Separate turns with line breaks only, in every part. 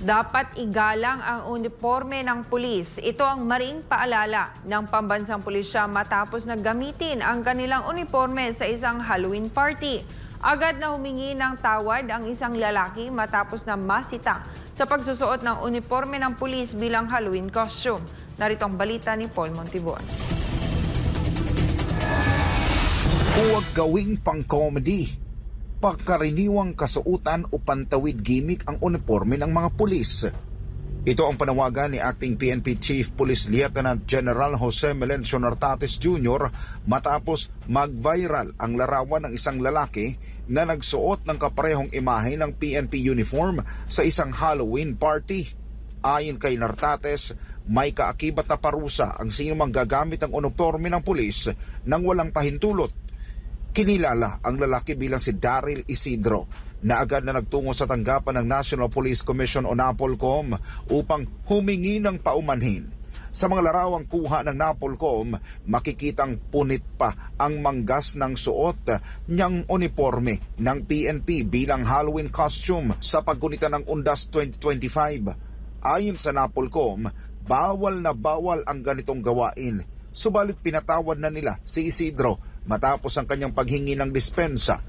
Dapat igalang ang uniforme ng pulis. Ito ang maring paalala ng pambansang pulisya matapos na gamitin ang kanilang uniforme sa isang Halloween party. Agad na humingi ng tawad ang isang lalaki matapos na masita sa pagsusuot ng uniforme ng pulis bilang Halloween costume. Narito ang balita ni Paul Montibon.
Huwag gawing pang-comedy. Pagkaraniwang kasuutan o pantawid gimmick ang uniforme ng mga pulis. Ito ang panawagan ni Acting PNP Chief Police Lieutenant General Jose Melencio Nartates Jr. matapos mag-viral ang larawan ng isang lalaki na nagsuot ng kaparehong imahe ng PNP uniform sa isang Halloween party. Ayon kay Nartates, may kaakibat na parusa ang sino mang gagamit ng uniforme ng pulis nang walang pahintulot Kinilala ang lalaki bilang si Daryl Isidro na agad na nagtungo sa tanggapan ng National Police Commission o NAPOLCOM upang humingi ng paumanhin. Sa mga larawang kuha ng NAPOLCOM, makikitang punit pa ang manggas ng suot niyang uniforme ng PNP bilang Halloween costume sa paggunita ng Undas 2025. Ayon sa NAPOLCOM, bawal na bawal ang ganitong gawain. Subalit pinatawad na nila si Isidro matapos ang kanyang paghingi ng dispensa.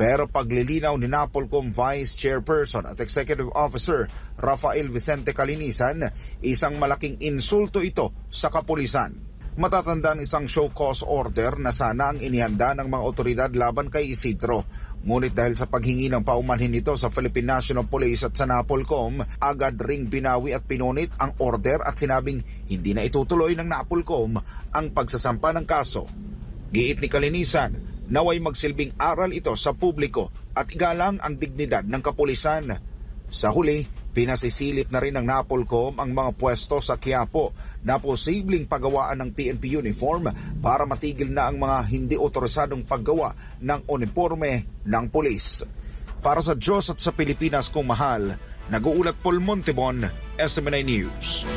Pero paglilinaw ni Napolcom Vice Chairperson at Executive Officer Rafael Vicente Calinisan, isang malaking insulto ito sa kapulisan. Matatandaan isang show cause order na sana ang inihanda ng mga otoridad laban kay Isidro. Ngunit dahil sa paghingi ng paumanhin nito sa Philippine National Police at sa Napolcom, agad ring binawi at pinunit ang order at sinabing hindi na itutuloy ng Napolcom ang pagsasampa ng kaso. Giit ni Kalinisan, naway magsilbing aral ito sa publiko at igalang ang dignidad ng kapulisan. Sa huli, pinasisilip na rin ng Napolcom ang mga pwesto sa Quiapo na posibleng paggawaan ng PNP uniform para matigil na ang mga hindi otorisadong paggawa ng uniforme ng pulis. Para sa Diyos at sa Pilipinas kong mahal, nag-uulat Paul Montebon, SMNI News.